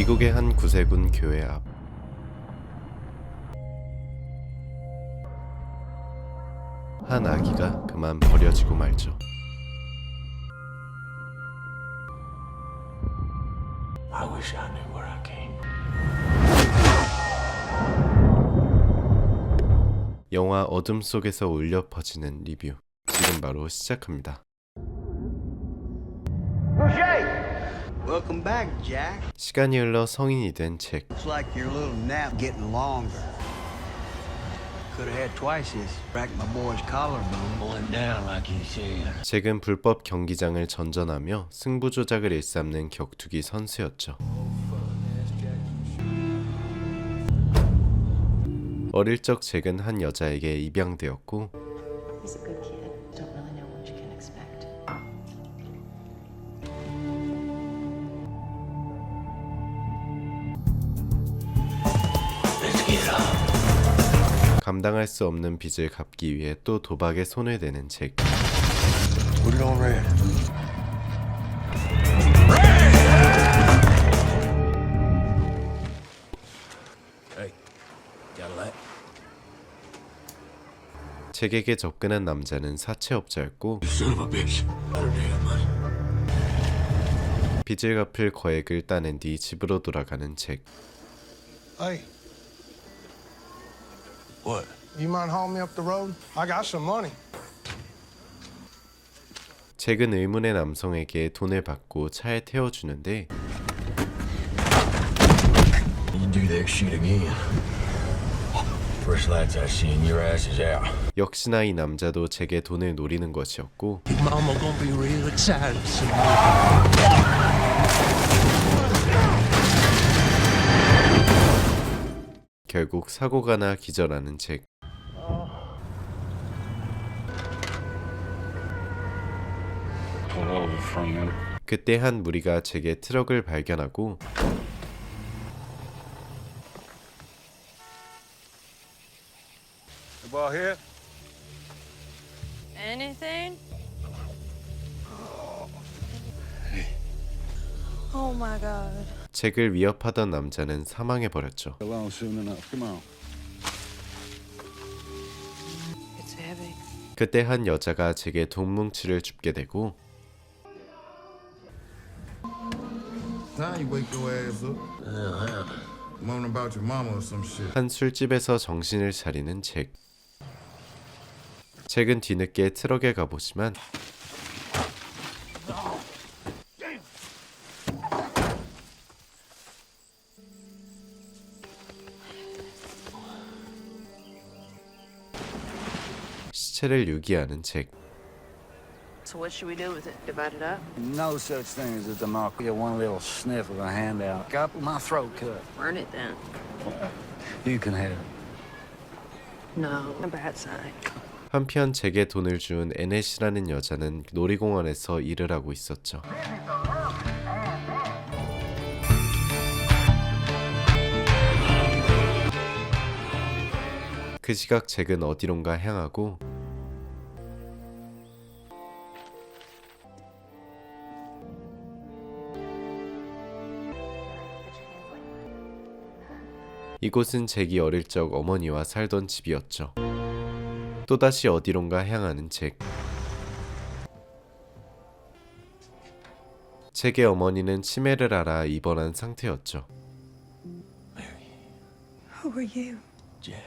미국의 한 구세군 교회 앞 한 아기가 그만 버려지고 말죠. I wish I knew where I came. 영화 어둠 속에서 울려 퍼지는 리뷰 지금 바로 시작합니다. Welcome back, Jack. 시간이 흘러 성인이 된 잭. Looks like your little nap getting longer. Could have had twice this. Cracked my boy's collarbone. Went down like you said. 잭은 불법 경기장을 전전하며 승부 조작을 일삼는 격투기 선수였죠. 어릴 적 잭은 한 여자에게 입양되었고 He's a good kid. 감당할 수 없는 빚을 갚기 위해 또 도박에 손을 대는 잭. 잭에게 접근한 남자는 사채업자였고 Son of a bitch. Better damn money. 빚을 갚을 거액을 따낸 뒤 집으로 돌아가는 잭. What? you mind hauling me up the road? I got some money. 잭은 의문의 남성에게 돈을 받고 차에 태워주는데 You do that shit again. First lights I seen, your ass is out. 역시나 이 남자도 잭의 돈을 노리는 것이었고 Mama gonna be real excited to 결국 사고가 나 기절하는 잭. 그때 한 무리가 잭의 트럭을 발견하고? Oh my god. 잭을 위협하던 남자는 사망해 버렸죠. 그때 한 여자가 잭의 돈뭉치를 줍게 되고. 한 술집에서 정신을 차리는 잭. 잭은 뒤늦게 트럭에 가보지만 시체를 유기하는 잭. So what should we do with it? Divide it up? No such thing as a democracy. One little sniff of a handout. Got my throat cut. Burn it then. You can have it. No. A bad sign. 한편 잭의 돈을 준 에넷이라는 여자는 놀이공원에서 일을 하고 있었죠. 그 시각 잭은 어디론가 향하고 이곳은 잭이 어릴 적 어머니와 살던 집이었죠. 또다시 어디론가 향하는 잭. 잭의 어머니는 치매를 앓아 입원한 상태였죠. Who are you? Jack.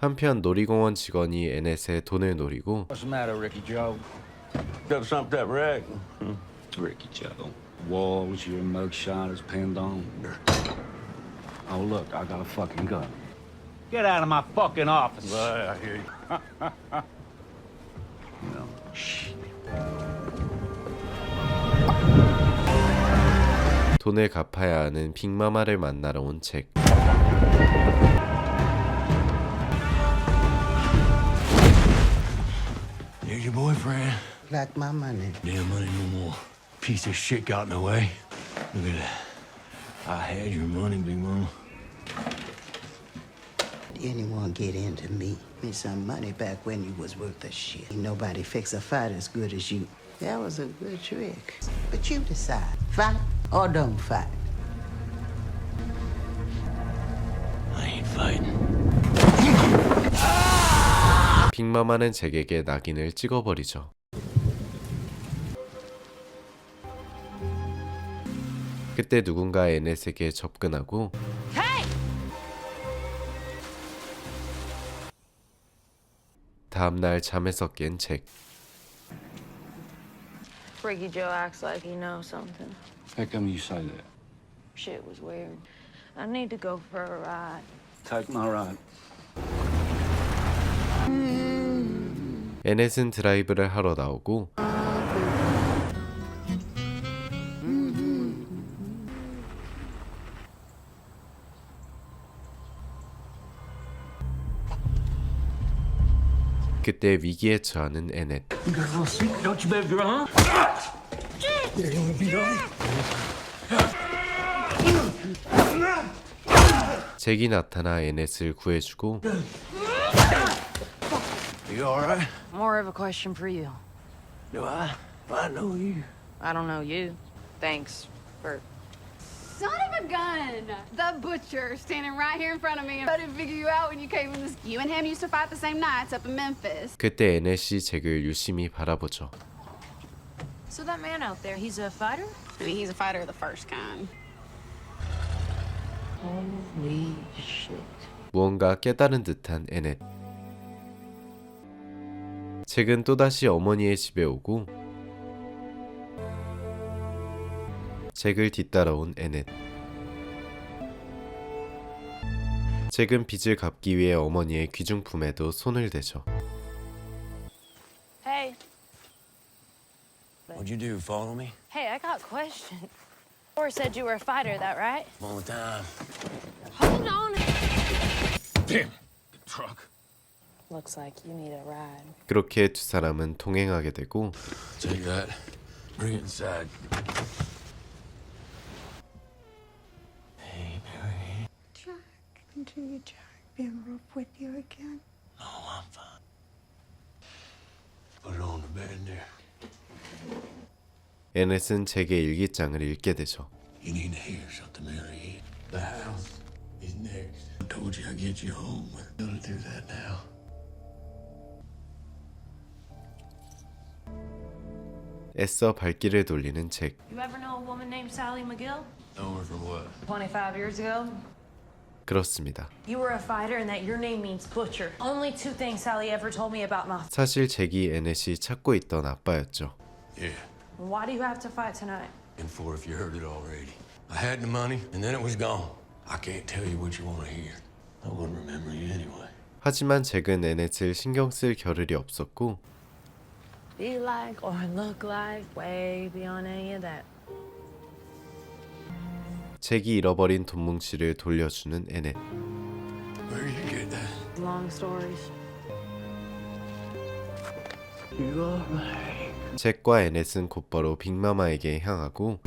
한편 놀이공원 직원이 에넷의 돈을 노리고 What's the matter, Ricky Joe? Got something Rick? Ricky Joe. Walls, your mugshot is pinned on. Oh, look, I got a fucking gun. Get out of my fucking office. I hear you. No, shit. 돈을 갚아야 하는 빅마마를 만나러 온 잭. Here's your boyfriend. Like my money. Damn money no more. Piece of shit got in the way. Look at that. I had your money, big mama. Anyone get into me? Me some money back when you was worth a shit. Ain't nobody fix a fight as good as you. That was a good trick. But you decide, fight or don't fight. I ain't fighting. 빅마마는 잭에게 낙인을 찍어버리죠. 그때 누군가 에넷에게 접근하고 다음날 잠에서 깬 잭. Freaky Joe acts like he knows something. How come you say that? Shit was weird. I need to go for a ride. Take my ride. 에넷은 드라이브를 하러 나오고 그때 위기에 처하는 에넷. 잭이 나타나 에넷을 구해주고 You all right? More of a question for you. Do I? I know you. I don't know you. Thanks for A gun! The butcher standing right here in front of me. I didn't figure you out when you came in this. You and him used to fight the same nights up in Memphis. 그때 에넷이 잭을 유심히 바라보죠. So that man out there, he's a fighter? I mean, he's a fighter of the first kind. Holy shit. 무언가 깨달은 듯한 에넷. 잭은 또다시 어머니의 집에 오고 잭을 뒤따라온 에넷. 잭은 빚을 갚기 위해 어머니의 귀중품에도 손을 대죠. Hey, What'd you do? Follow me? hey, I got a question. Or said you were a fighter, that right? All the time. Hold on. Damn. Truck. Looks like you need a ride. 그렇게 두 사람은 동행하게 되고 Take that. Bring it inside. Hey, Mary. Do you Jack been rough with you again? No, I'm fine. Put it on the bed there. 에넷은 잭의 일기장을 읽게 되죠. You need to hear something, Mary. The house is next. I told you I'd get you home. We're gonna do that now. 애써 발길을 돌리는 잭. You ever know a woman named Sally McGill? Know her from what? 25 years ago? 그렇습니다. You were a fighter and that your name means butcher. Only two things Sally ever told me about my. 사실 잭이 에넷이 찾고 있던 아빠였죠. Yeah. Why do you have to fight tonight? And for if you heard it already. I had the money, and then it was gone. I can't tell you what you want to hear. I wouldn't remember you anyway. 하지만 잭은 에넷을 신경 쓸 겨를이 없었고 Be like or look like, way beyond any of that. 잭이 잃어버린 돈 뭉치를 돌려주는 에넷. Where did you get that? Long stories. You all right? 잭과 에넷은 곧바로 빅마마에게 향하고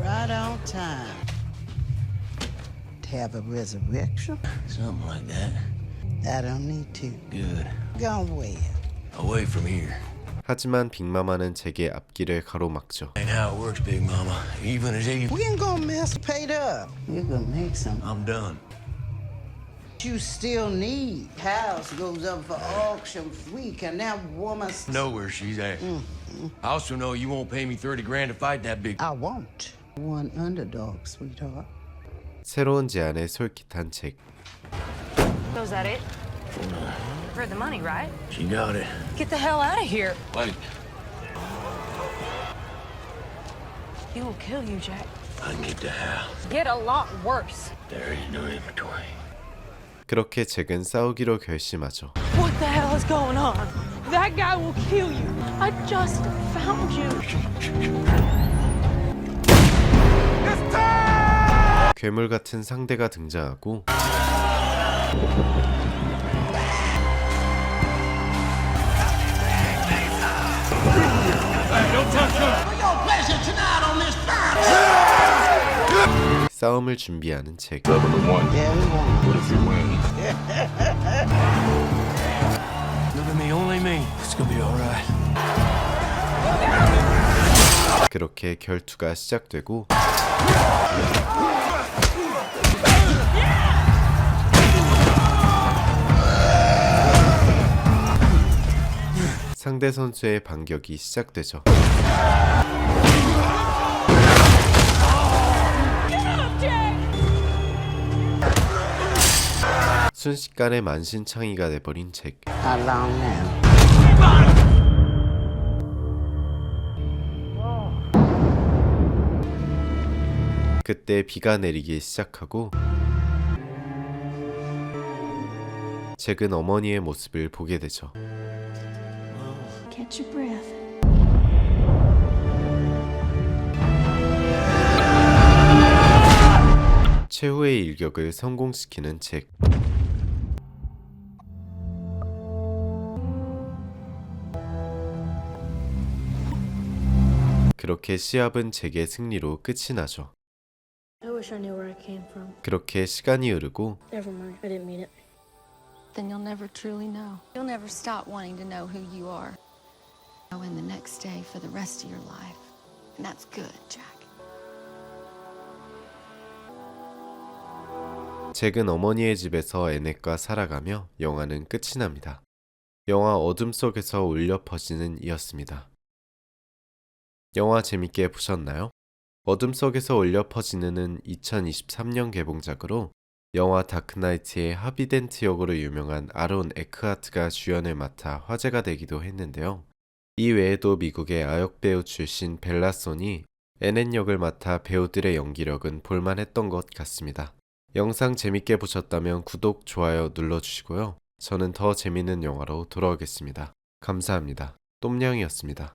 Right on time. To have a resurrection? Something like that. I don't need to. Good. Go where? Away from here. 하지만 빅마마는 잭의 앞길을 가로막죠. Ain't how it works, Big Mama. Even is even. We ain't gonna mess paid up. You're gonna make some. I'm done. You still need. House goes up for auction week, and that woman's. Know where she's at. I also know you won't pay me 30 grand to fight that big. I won't. One underdog, sweetheart. 새로운 제안에 솔깃한 잭. So is that it? For the money, right? She got it. Get the hell out of here. Wait. He will kill you, Jack. I can get the house. Get a lot worse. There is no inventory. 그렇게 잭은 싸우기로 결심하죠. What the hell is going on? That guy will kill you. I just found you. 괴물 같은 상대가 등장하고 싸움을 준비하는 right. 그렇게 결투가 시작되고 상대 선수의 반격이 시작되죠. 순식간에 만신창이가 돼버린 잭. 그때 비가 내리기 시작하고 잭은 어머니의 모습을 보게 되죠. Catch your breath. 최후의 일격을 성공시키는 잭. 그렇게 시합은 잭의 승리로 끝이 나죠. I wish I knew where I came from. 그렇게 시간이 흐르고 Never mind. I didn't mean it. Then you'll never truly know. You'll never stop wanting to know who you are. Know in the next day for the rest of your life. And that's good, Jack. 잭은 어머니의 집에서 애넷과 살아가며 영화는 끝이 납니다. 영화 어둠 속에서 울려 퍼지는 이었습니다. 영화 재밌게 보셨나요? 어둠 속에서 울려 퍼지는은 2023년 개봉작으로 영화 다크나이트의 하비덴트 역으로 유명한 아론 에크하트가 주연을 맡아 화제가 되기도 했는데요. 이 외에도 미국의 아역 배우 출신 벨라손이 에넷 역을 맡아 배우들의 연기력은 볼만했던 것 같습니다. 영상 재밌게 보셨다면 구독, 좋아요 눌러주시고요. 저는 더 재밌는 영화로 돌아오겠습니다. 감사합니다. 똠냥이었습니다.